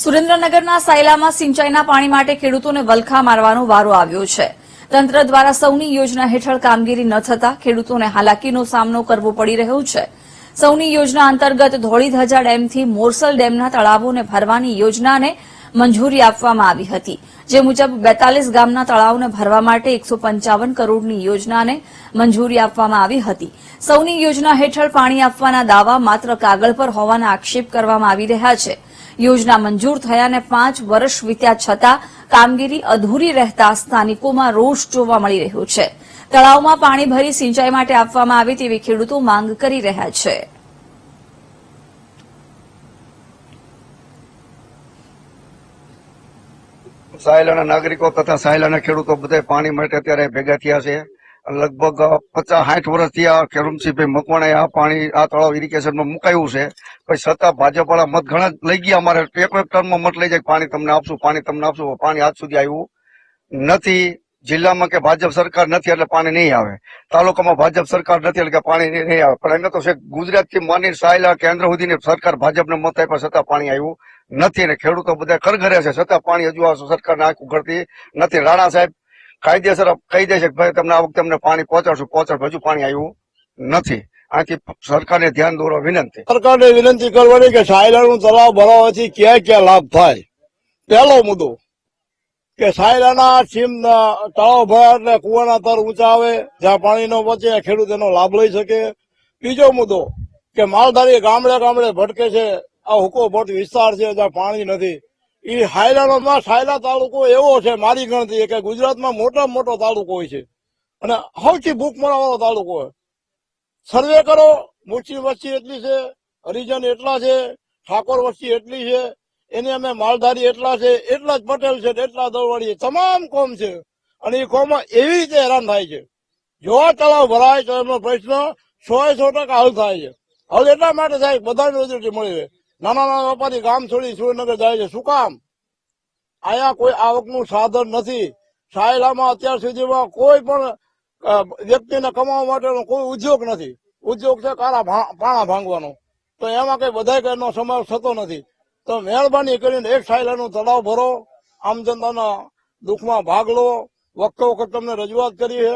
સુરેન્દ્રનગરના સાયલામાં સિંચાઈના પાણી માટે ખેડૂતોને વલખા મારવાનો વારો આવ્યો છે. તંત્ર દ્વારા સૌની યોજના હેઠળ કામગીરી ન થતા ખેડૂતોને હાલાકીનો સામનો કરવો પડી રહ્યો છે. સૌની યોજના અંતર્ગત ધોળીધજા ડેમથી મોરસલ ડેમના તળાવોને ભરવાની યોજનાને મંજૂરી આપવામાં આવી હતી, જે મુજબ બેતાલીસ ગામના તળાવને ભરવા માટે એકસો પંચાવન કરોડની યોજનાને મંજૂરી આપવામાં આવી હતી. સૌની યોજના હેઠળ પાણી આપવાના દાવા માત્ર કાગળ પર હોવાના આક્ષેપ કરવામાં આવી રહ્યા છે. યોજના મંજૂર થયાને પાંચ વર્ષ વીત્યા છતાં કામગીરી અધૂરી રહેતા સ્થાનિકોમાં રોષ જોવા મળી રહ્યો છે. તળાવમાં પાણી ભરી સિંચાઈ માટે આપવામાં આવે તેવી ખેડૂતો માંગ કરી રહ્યા છે. સાયલાના નાગરિકો તથા સાયલાના ખેડૂતો બધા પાણી માટે અત્યારે ભેગા થયા છે. લગભગ પચાસ સાઠ વર્ષથી આ કે રૂમસીભાઈ મકવાણાએ આ પાણી, આ તળાવ ઇરિગેશનમાં મુકાયું છે. પછી છતાં ભાજપવાળા મત ઘણા લઈ ગયા. અમારે એક એક ટર્મમાં મત લઈ જાય પાણી તમને આપશું, પાણી તમને આપશું. પાણી આજ સુધી આવ્યું નથી. જિલ્લામાં કે ભાજપ સરકાર નથી એટલે પાણી નહીં આવે. તાલુકામાં ભાજપ સરકાર નથી એટલે કે પાણી નહીં આવે. પણ એમને તો છે ગુજરાતથી માની સાયલા કેન્દ્ર સુધીની સરકાર ભાજપને મત આપ્યા છતાં પાણી આવ્યું નથી. અને ખેડૂતો બધા કરઘરે છે. છતાં પાણી હજુ આ સરકારને આખું ઘડતી નથી. રાણા સાહેબ કાયદેસર કહી દે છે કે ભાઈ, તમને આ વખતે અમને પાણી પહોંચાડશું. પહોંચાડ હજુ પાણી આવ્યું નથી. આથી સરકારને ધ્યાન દોરવા વિનંતી. સરકારને વિનંતી કરવાની કે સાયલાનું તળાવ ભરાવાથી ક્યાં ક્યાં લાભ થાય? પહેલો મુદ્દો કે સાયલાના સીમ તળાવ ભરાય એટલે કુવાના તર ઊંચા આવે, જ્યાં પાણી ન પહોંચે ખેડૂત એનો લાભ લઈ શકે. બીજો મુદ્દો કે માલધારી ગામડે ગામડે ભટકે છે. આ હુકો ભટ વિસ્તાર છે જ્યાં પાણી નથી. એ હાયલામાં સાયલા તાલુકો એવો છે, મારી ગણતરી કે ગુજરાતમાં મોટામાં મોટો તાલુકો હોય છે. અને સૌથી ભૂખ વાળો તાલુકો હોય. સર્વે કરો મુચી વસ્તી એટલી છે, હરિજન એટલા છે, ઠાકોર વસ્તી એટલી છે, એની અમે માલધારી એટલા છે, એટલા જ પટેલ છે એટલા દળવાળી તમામ કોમ છે. અને એ કોમ એવી રીતે હેરાન થાય છે. જો તળાવ ભરાય તો એમનો પ્રશ્ન સો સો ટકા હલ થાય છે. હલ એટલા માટે થાય બધાને રોજગારી મળી રહે. નાના નાના વેપારી ગામ છોડી સુરેન્દ્રનગર જાય છે. શું કામ? અહીંયા કોઈ આવકનું સાધન નથી. સાયલામાં અત્યાર સુધીમાં કોઈ પણ વ્યક્તિને કમાવા માટેનો કોઈ ઉદ્યોગ નથી. ઉદ્યોગ છે કારા પાણા ભાંગવાનો. તો એમાં કઈ બધા એનો સમાવેશ થતો નથી. તો મહેરબાની કરીને એક સાયલાનું તળાવ ભરો. આમ જનતાના દુઃખમાં ભાગ લો. વખતો વખત તમને રજૂઆત કરી છે